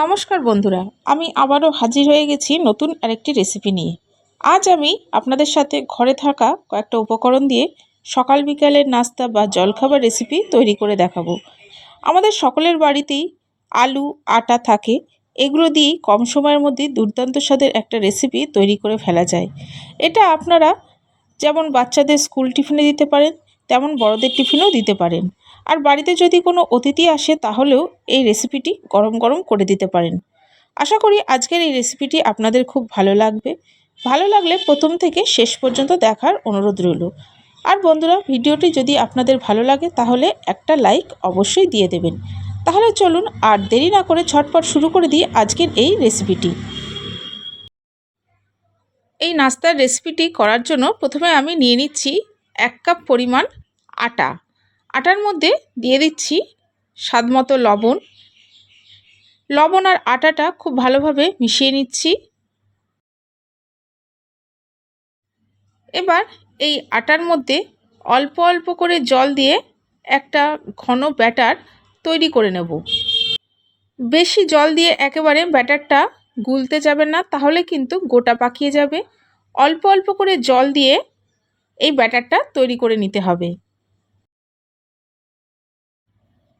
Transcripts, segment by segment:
নমস্কার বন্ধুরা, আমি আবারও হাজির হয়ে গেছি নতুন আরেকটি রেসিপি নিয়ে। আজ আমি আপনাদের সাথে ঘরে থাকা কয়েকটা উপকরণ দিয়ে সকাল বিকালের নাস্তা বা জলখাবার রেসিপি তৈরি করে দেখাবো। আমাদের সকলের বাড়িতেই আলু, আটা থাকে, এগুলো দিয়েই কম সময়ের মধ্যে দুর্দান্ত স্বাদের একটা রেসিপি তৈরি করে ফেলা যায়। এটা আপনারা যেমন বাচ্চাদের স্কুল টিফিনে দিতে পারেন, তেমন বড়দের টিফিনেও দিতে পারেন। আর বাড়িতে যদি কোনো অতিথি আসে তাহলেও এই রেসিপিটি গরম গরম করে দিতে পারেন। আশা করি আজকের এই রেসিপিটি আপনাদের খুব ভালো লাগবে। ভালো লাগলে প্রথম থেকে শেষ পর্যন্ত দেখার অনুরোধ রইল। আর বন্ধুরা, ভিডিওটি যদি আপনাদের ভালো লাগে তাহলে একটা লাইক অবশ্যই দিয়ে দেবেন। তাহলে চলুন আর দেরি না করে ছটপট শুরু করে দিই আজকের এই রেসিপিটি। এই নাস্তার রেসিপিটি করার জন্য প্রথমে আমি নিয়ে নিচ্ছি এক কাপ পরিমাণ আটা। আটার মধ্যে দিয়ে দিচ্ছি স্বাদ মতো লবণ। লবণ আর আটাটা খুব ভালোভাবে মিশিয়ে নিচ্ছি। এবার এই আটার মধ্যে অল্প অল্প করে জল দিয়ে একটা ঘন ব্যাটার তৈরি করে নেব। বেশি জল দিয়ে একেবারে ব্যাটারটা গুলতে যাবে না, তাহলে কিন্তু গোটা পাকিয়ে যাবে। অল্প অল্প করে জল দিয়ে এই ব্যাটারটা তৈরি করে নিতে হবে।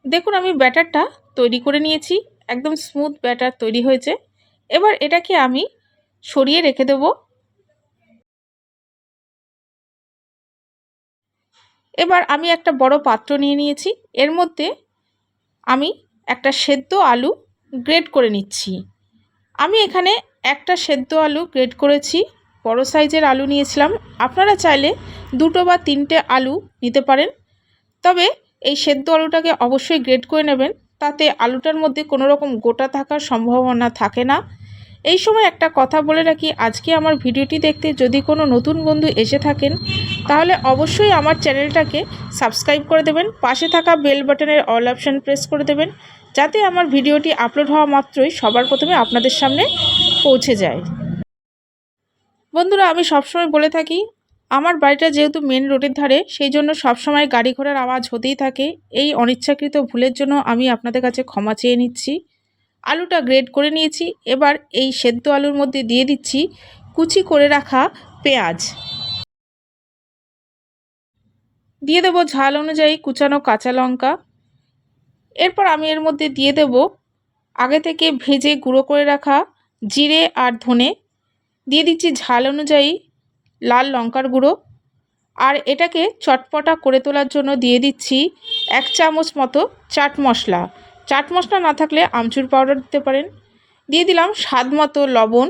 দেখুন, আমি ব্যাটারটা তৈরি করে নিয়েছি। একদম স্মুথ ব্যাটার তৈরি হয়েছে। এবার এটাকে আমি সরিয়ে রেখে দেব। এবার আমি একটা বড় পাত্র নিয়ে নিয়েছি। এর মধ্যে আমি একটা সেদ্ধ আলু গ্রেড করে নিচ্ছি। আমি এখানে একটা সেদ্ধ আলু গ্রেড করেছি। বড় সাইজের আলু নিয়েছিলাম। আপনারা চাইলে দুটো বা তিনটে আলু নিতে পারেন। তবে এই সেদ্ধ আলুটাকে অবশ্যই গ্রেড করে নেবেন। তাতে আলুটার মধ্যে কোনো রকম গোটা থাকার সম্ভাবনা থাকে না। এই সময় একটা কথা বলে রাখি, আজকে আমার ভিডিওটি দেখতে যদি কোনো নতুন বন্ধু এসে থাকেন, তাহলে অবশ্যই আমার চ্যানেলটাকে সাবস্ক্রাইব করে দেবেন, পাশে থাকা বেল বাটনের অল অপশান প্রেস করে দেবেন, যাতে আমার ভিডিওটি আপলোড হওয়া মাত্রই সবার প্রথমে আপনাদের সামনে পৌঁছে যায়। বন্ধুরা, আমি সবসময় বলে থাকি আমার বাড়িটা যেহেতু মেন রোডের ধারে, সেই জন্য সবসময় গাড়ি ঘোড়ার আওয়াজ হতেই থাকে। এই অনিচ্ছাকৃত ভুলের জন্য আমি আপনাদের কাছে ক্ষমা চেয়ে নিচ্ছি। আলুটা গ্রেড করে নিয়েছি, এবার এই সেদ্ধ আলুর মধ্যে দিয়ে দিচ্ছি কুচি করে রাখা পেঁয়াজ। দিয়ে দেবো ঝাল অনুযায়ী কুচানো কাঁচা লঙ্কা। এরপর আমি এর মধ্যে দিয়ে দেব আগে থেকে ভেজে গুঁড়ো করে রাখা জিরে আর ধনে। দিয়ে দিচ্ছি ঝাল অনুযায়ী লাল লঙ্কার গুঁড়ো। আর এটাকে চটপটা করে তোলার জন্য দিয়ে দিচ্ছি এক চামচ মতো চাট মশলা। চাট মশলা না থাকলে আমচুর পাউডার দিতে পারেন। দিয়ে দিলাম স্বাদ মতো লবণ।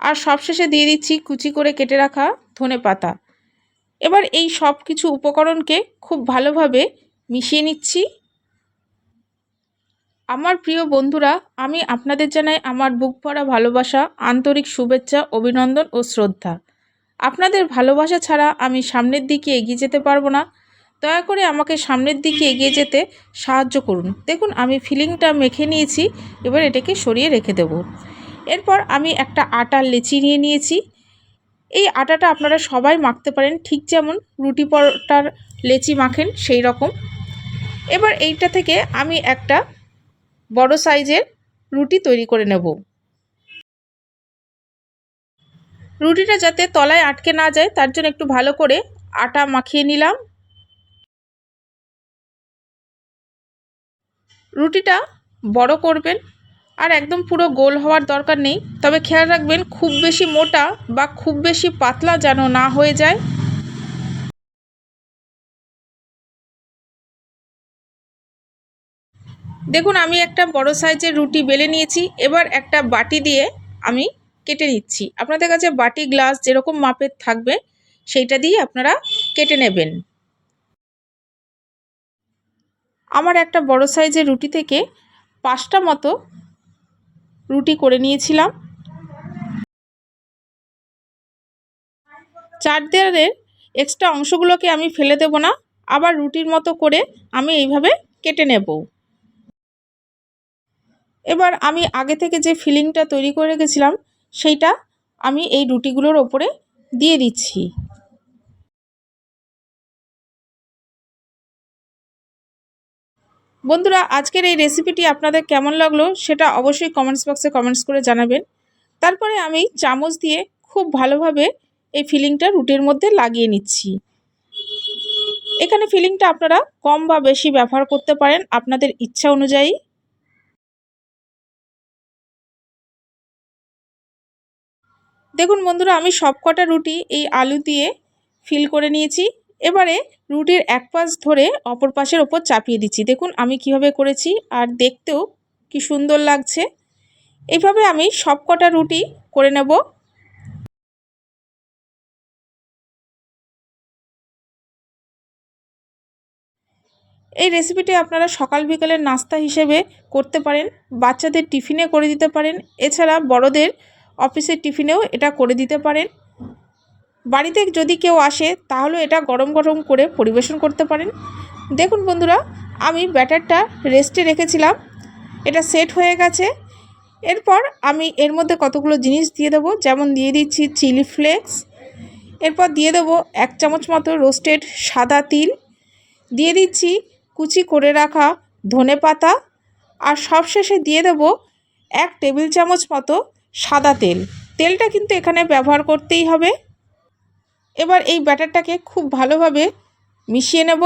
আর সবশেষে দিয়ে দিচ্ছি কুচি করে কেটে রাখা ধনে পাতা। এবার এই সব কিছু উপকরণকে খুব ভালোভাবে মিশিয়ে নিচ্ছি। আমার প্রিয় বন্ধুরা, আমি আপনাদের জানাই আমার বুক ভরা ভালোবাসা, আন্তরিক শুভেচ্ছা, অভিনন্দন ও শ্রদ্ধা। আপনাদের ভালোবাসা ছাড়া আমি সামনের দিকে এগিয়ে যেতে পারব না। দয়া করে আমাকে সামনের দিকে এগিয়ে যেতে সাহায্য করুন। দেখুন, আমি ফিলিংটা মেখে নিয়েছি, এবার এটাকে সরিয়ে রেখে দেব। এরপর আমি একটা আটার লেচি নিয়ে নিয়েছি। এই আটাটা আপনারা সবাই মাখতে পারেন, ঠিক যেমন রুটি পরোটার লেচি মাখেন, সেই রকম। এবার এইটা থেকে আমি একটা বড় সাইজের রুটি তৈরি করে নেব। রুটিটা যাতে তলায় আটকে না যায়, তার জন্য একটু ভালো করে আটা মাখিয়ে নিলাম। রুটিটা বড় করবেন আর একদম পুরো গোল হওয়ার দরকার নেই, তবে খেয়াল রাখবেন খুব বেশি মোটা বা খুব বেশি পাতলা যেন না হয়ে যায়। দেখুন, আমি একটা বড় সাইজের রুটি বেলে নিয়েছি, এবার একটা বাটি দিয়ে আমি কেটে নিচ্ছি। আপনাদের কাছে বাটি গ্লাস যেরকম মাপের থাকবে, সেইটা দিয়ে আপনারা কেটে নেবেন। আমার একটা বড় সাইজের রুটি থেকে পাঁচটা মতো রুটি করে নিয়েছিলাম। চার দেয়ালের এক্সট্রা অংশগুলোকে আমি ফেলে দেব না, আবার রুটির মতো করে আমি এইভাবে কেটে নেব। এবার আমি আগে থেকে যে ফিলিংটা তৈরি করে রেখেছিলাম সেইটা আমি এই রুটিগুলোর ওপরে দিয়ে দিচ্ছি। বন্ধুরা, আজকের এই রেসিপিটি আপনাদের কেমন লাগল সেটা অবশ্যই কমেন্টস বক্সে কমেন্টস করে জানাবেন। তারপরে আমি চামচ দিয়ে খুব ভালোভাবে এই ফিলিংটা রুটির মধ্যে লাগিয়ে নিচ্ছি। এখানে ফিলিংটা আপনারা কম বা বেশি ব্যবহার করতে পারেন, আপনাদের ইচ্ছা অনুযায়ী। দেখুন বন্ধুরা, আমি সব কটা রুটি এই আলু দিয়ে ফিল করে নিয়েছি। এবারে রুটির এক পাশ ধরে অপর পাশের ওপর চাপিয়ে দিচ্ছি। দেখুন আমি কীভাবে করেছি আর দেখতেও কি সুন্দর লাগছে। এইভাবে আমি সব কটা রুটি করে নেব। এই রেসিপিটি আপনারা সকাল বিকালের নাস্তা হিসেবে করতে পারেন, বাচ্চাদের টিফিনে করে দিতে পারেন। এছাড়া বড়দের অফিসের টিফিনেও এটা করে দিতে পারেন। বাড়িতে যদি কেউ আসে, তাহলে এটা গরম গরম করে পরিবেশন করতে পারেন। দেখুন বন্ধুরা, আমি ব্যাটারটা রেস্টে রেখেছিলাম। এটা সেট হয়ে গেছে। এরপর আমি এর মধ্যে কতগুলো জিনিস দিয়ে দেবো? যেমন দিয়ে দিচ্ছি চিলি ফ্লেক্স। এরপর দিয়ে দেবো এক চামচ মতো রোস্টেড সাদা তিল। দিয়ে দিচ্ছি কুচি করে রাখা ধনে পাতা আর সবশেষে দিয়ে দেবো এক টেবিল চামচ মতো সাদা তেল। তেলটা কিন্তু এখানে ব্যবহার করতেই হবে। এবার এই ব্যাটারটাকে খুব ভালোভাবে মিশিয়ে নেব।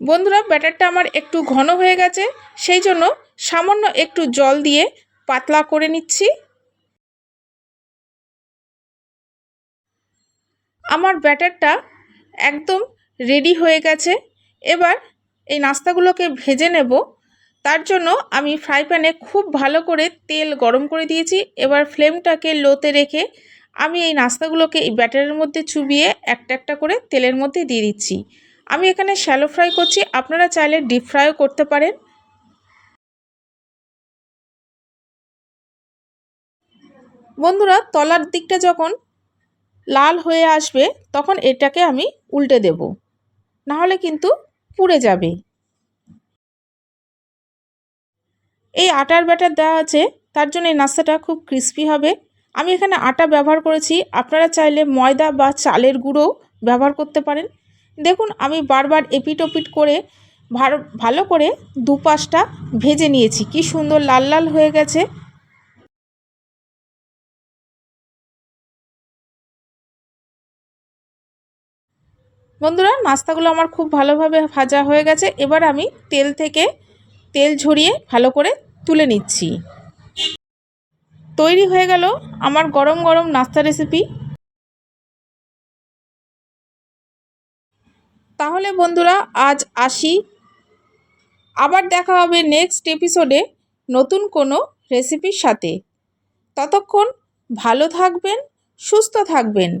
বন্ধুরা, ব্যাটারটা আমার একটু ঘন হয়ে গেছে, সেই জন্য সামান্য একটু জল দিয়ে পাতলা করে নিচ্ছি। আমার ব্যাটারটা একদম রেডি হয়ে গেছে। এবার এই নাস্তাগুলোকে ভেজে নেব। তার জন্য আমি ফ্রাই প্যানে খুব ভালো করে তেল গরম করে দিয়েছি। এবার ফ্লেমটাকে লোতে রেখে আমি এই নাস্তাগুলোকে এই ব্যাটারের মধ্যে চুবিয়ে একটা একটা করে তেলের মধ্যে দিয়ে দিচ্ছি। আমি এখানে শ্যালো ফ্রাই করছি। আপনারা চাইলে ডিপ ফ্রাইও করতে পারেন। বন্ধুরা, তলার দিকটা যখন লাল হয়ে আসবে, তখন এটাকে আমি উল্টে দেব। নাহলে কিন্তু পুড়ে যাবে। এই আটার ব্যাটার দেওয়া আছে, তার জন্য এই নাস্তাটা খুব ক্রিস্পি হবে। আমি এখানে আটা ব্যবহার করেছি। আপনারা চাইলে ময়দা বা চালের গুঁড়ো ব্যবহার করতে পারেন। দেখুন, আমি বারবার এপিট ওপিট করে ভালো করে দুপাশটা ভেজে নিয়েছি। কি সুন্দর লাল লাল হয়ে গেছে। বন্ধুরা, নাস্তাগুলো আমার খুব ভালোভাবে ভাজা হয়ে গেছে। এবার আমি তেল থেকে তেল ঝরিয়ে ভালো করে তুলে নিচ্ছি। তৈরি হয়ে গেল আমার গরম গরম নাস্তা রেসিপি। তাহলে বন্ধুরা, আজ আসি। আবার দেখা হবে নেক্সট এপিসোডে নতুন কোনো রেসিপির সাথে। ততক্ষণ ভালো থাকবেন, সুস্থ থাকবেন।